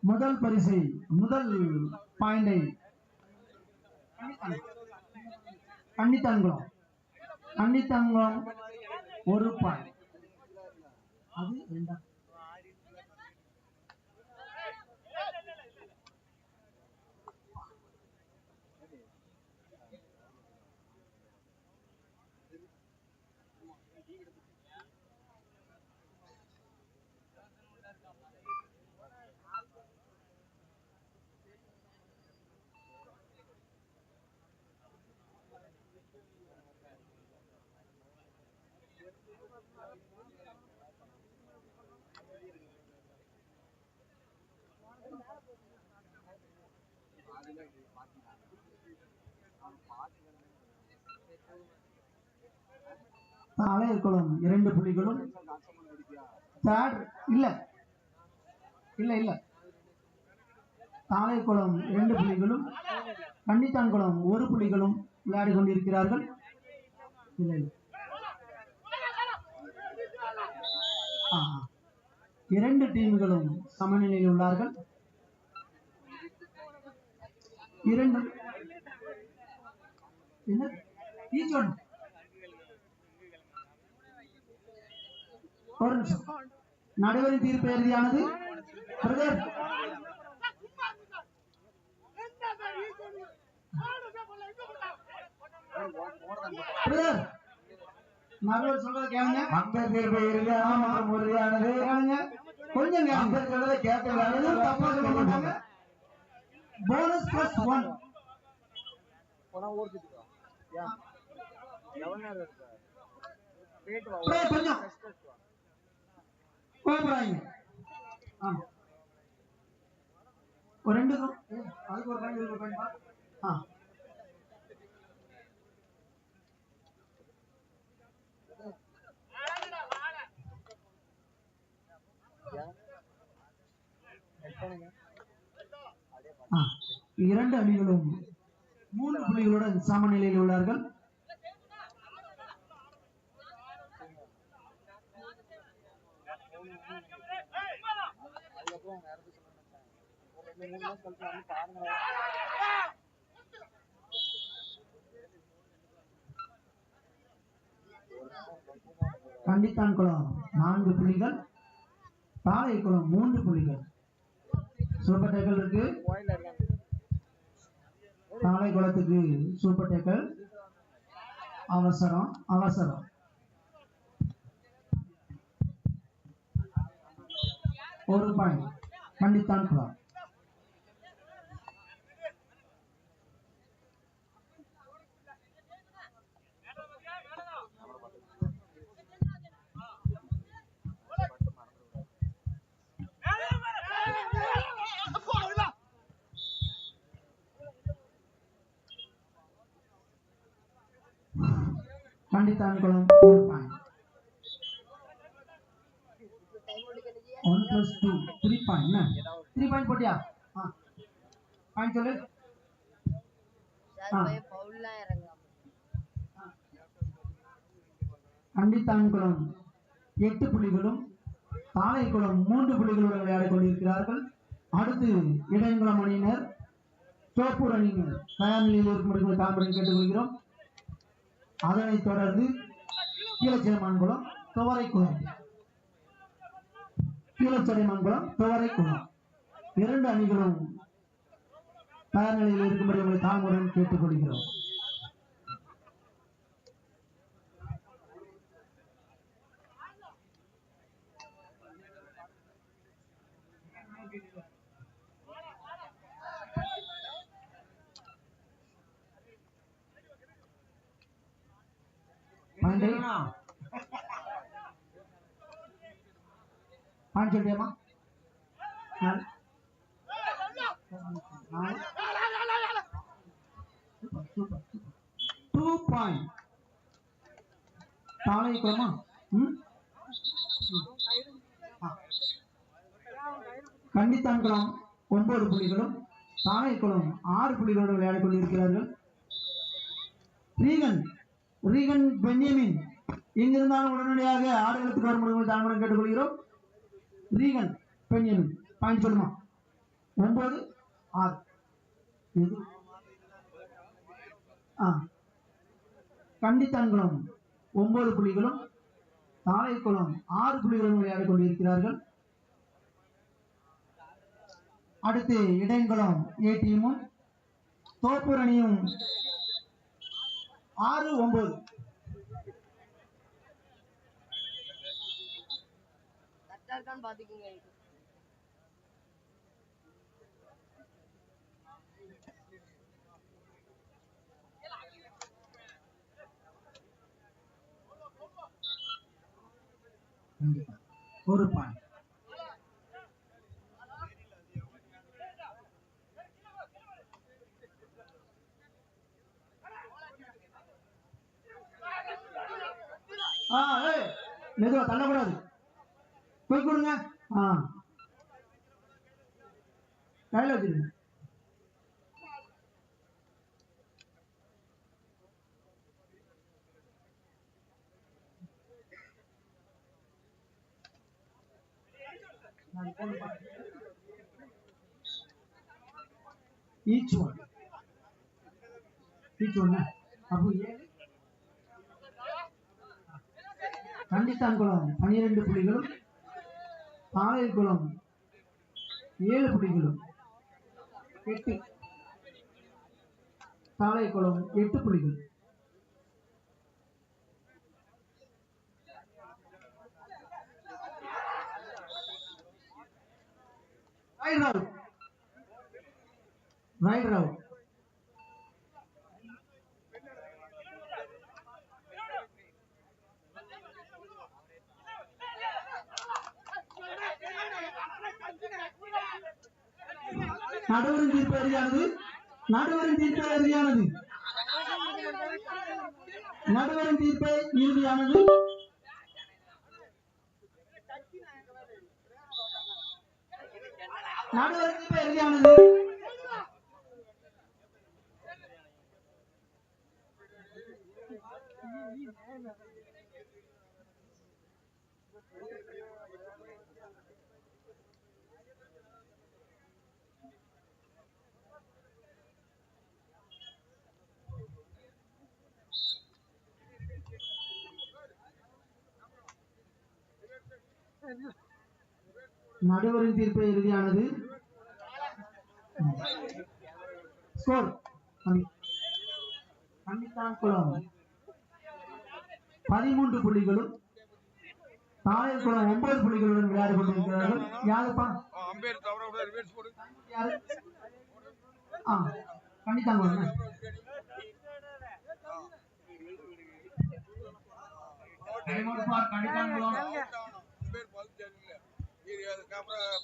முதல் பரிசை முதல் பாயிண்டை கன்னித்தங்குளம் கன்னித்தங்குளம் ஒரு பாயிண்ட். அது ஆலயக்குளம் இரண்டு புள்ளிகளும் தேர்ட் இல்ல. இல்ல இல்ல. தாளைக்குளம் இரண்டு புள்ளிகளும் கன்னித்தான்குளம். ஒரு புள்ளிகளும் விளையாடி கொண்டிருக்கிறார்கள். இல்ல இல்ல. இரண்டு டீம்களும் சமநிலையில் உள்ளார்கள். இரண்டு. என்ன? ஈச் ஒன் ஒரு நிமிஷம். நடுவரின் தீர்ப்பு இறுதியானது பிரதர். பிரதர். நடுவர் சொல்றத கேளுங்க. அம்பேர் தீர்ப்பு இறுதியான மற்றும் உறுதியானது கேளுங்க. கொஞ்சம் கேட்கல எதுவும் தப்பா சொல்ல மாட்டாங்க. போனஸ் பிளஸ் ஒன் கொஞ்சம் கோபுராங்க ஆமா ஒரு ரெண்டு room. ஏ, அதுக்கு ஒரு பாயிண்ட் இதுக்கு ஒரு பாயிண்ட் ஆ ஆ, இரண்டு அணிகளும் மூன்று புள்ளிகளுடன் சமநிலையில் உள்ளார்கள். கண்டித்தான் குளம் நான்கு புள்ளிகள் தாளை குளம் மூன்று புள்ளிகள். சூப்பர் டேக்கல் இருக்கு. தாளை குளத்துக்கு சூப்பர் டேக்கல். அவசரம் அவசரம். ஒரு point Kandithan Kulam Kandithan Kulam point one plus two three point என்ன? த்ரீ பாயிண்ட் போட்டியா? ஆ. பாயிண்ட் சொல்லு. ஆ. கண்டித்தான்குளம் எட்டு புள்ளிகளும் பாளையக்குளம் மூன்று புள்ளிகளுடன் விளையாடிக் கொண்டிருக்கிறார்கள் அடுத்து இடையங்குளம் அணியினர் சோப்பூர் அணியினர் தயார் நிலையில் இருக்கும்படி தாம்பரம் கேட்டுக்கொள்கிறோம். அதனைத் தொடர்ந்து கீழச்சிறமான்குளம் துவரைக்குளம். கீழச்சடைமான்குளம் துவரைக்குளம். இரண்டு அணிகளும் தயார் நிலையில் இருக்கும்படி உங்களை தாழ்முடன் கேட்டுக்கொள்கிறோம். பாண்டே பாண்ட் சொல்லியாமா டூ பாயிண்ட் தாளை குளமா ம்? கண்டித்தான்குளம் ஒன்பது புள்ளிகளும் தாளைக்குளம் ஆறு புள்ளிகளோடு விளையாடிக் கொண்டிருக்கிறார்கள். Reagan Reagan Benjamin. இங்கிருந்தாலும் உடனடியாக ஆடுகளுக்கு வரும் தாழ்முடன் கேட்டுக்கொள்கிறோம். ரீகன் பென்யமின் பாயிண்ட் சொல்லுமா ஒன்பது ஆறு. இது ஆ. கண்டித்தான்குளம் ஒன்பது புள்ளிகளும் தாழைக்குளம் ஆறு புள்ளிகளும் விளையாடிக் கொண்டிருக்கிறார்கள் அடுத்து இடையங்குளம் ஏ டீமும் தோப்பூர் அணியும் ஆறு ஒன்பது. கரெக்டா இருக்கான்னு பாத்துக்கோங்க கண்டிப்பா ஒரு பாயிண்ட். ஆ ஏய் மெதுவா தள்ளக்கூடாது. போய் கொடுங்க. ஆ. கையில் வச்சிருங்க. each one each one அப்போ ஏழு கண்டித்தான்குளம் பனிரெண்டு புள்ளிகளும் தாழைக்குளம் ஏழு புள்ளிகளும் எட்டு தாழைக்குளம் எட்டு புள்ளிகள் ரைட் ரவுட் ரைட் நடுவரின் தீர்ப்பு அறியானது நடுவரின் தீர்ப்பு அறியானது நடுவரின் தீர்ப்பை இறுதியானது. நடுவரின் தீர்ப்பு இறுதியானது. நடுவரின் தீர்ப்பு இறுதியானது. ஸ்கோர் குளம். பதிமூன்று புள்ளிகளும் தாயல் குளம் ஒன்பது புள்ளிகளுடன் விளையாடி கொண்டிருக்கிறார்கள். யாருப்பா? அம்பேர் தவற ஆ கண்டித்தான்குளம் கண்டித்தான்குளம் அம்பேர் பாத்து தெரியல இது அது கேமரா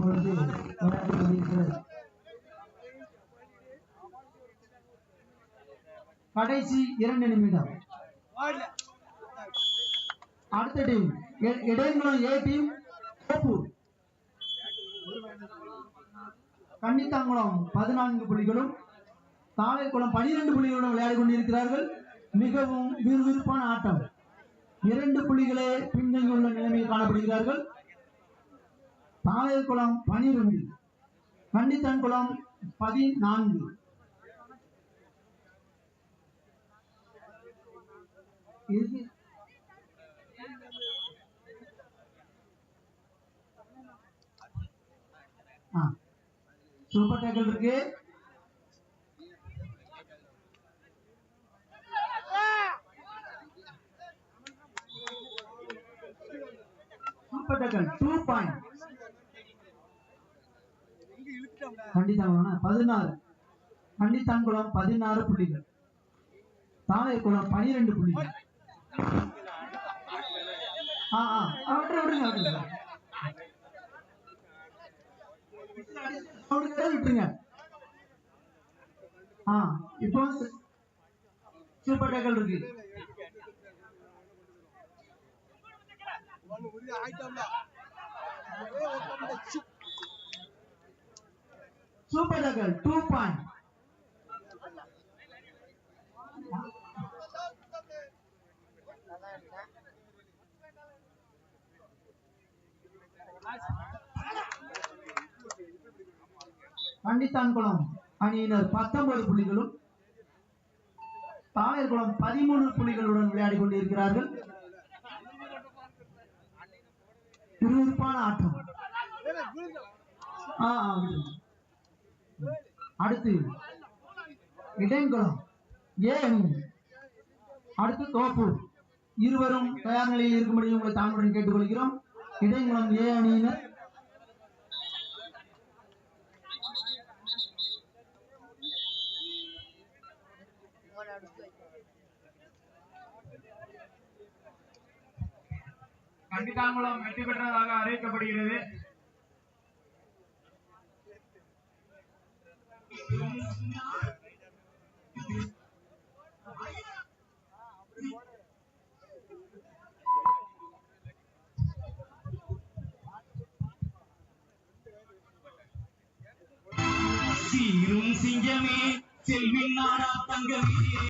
போட்டு கொண்டிருக்கிறது கடைசி இரண்டு நிமிடம். அடுத்த team Idaiyankulam A team Thoppur Kannithankulam பதினான்கு புள்ளிகளும் தாழைக்குளம் பனிரெண்டு புள்ளிகளுடன் விளையாடி கொண்டிருக்கிறார்கள். மிகவும் விறுவிறுப்பான ஆட்டம். இரண்டு புள்ளிகளே பின்தங்கியுள்ள நிலைமையில் காணப்படுகிறார்கள். பாளையகுளம் பனிரெண்டு பண்டித்தன்குளம் பதினான்கு. சூப்பர் டேக்கல் இருக்கு. Super tackle two point Kandithankulam பதினாறு. கண்டித்தாங்குளம் பதினாறு புள்ளிகள். தாளைக்குளம் பனிரெண்டு புள்ளிகள். ஆ ஆ. விட்டுருங்க. ஆ இப்போ சு- சூப்பர் டேக்கல் இருக்கு ஆயிட்டோம்ல சூப்பர் டேக்கல் டூ பாயிண்ட் அதான் அணியினர் பத்தொன்பது புள்ளிகளும் தாயர்குளம் பதிமூணு புள்ளிகளுடன் விளையாடி கொண்டிருக்கிறார்கள். விறுவிறுப்பான ஆட்டம். ஆ, ஆ, அடுத்து இடையங்குளம் ஏ அணி அடுத்து தோப்பூர் இருவரும் தயார் நிலையில் இருக்கும்படி உங்களை தாங்களுடன் கேட்டுக்கொள்கிறோம். இடையங்குளம் ஏ அணியினர். கண்டிதாங்குளம் வெற்றி பெற்றதாக அறிவிக்கப்படுகிறது. சீரும் சிங்கமே. செல்வின் நாடா தங்கமே.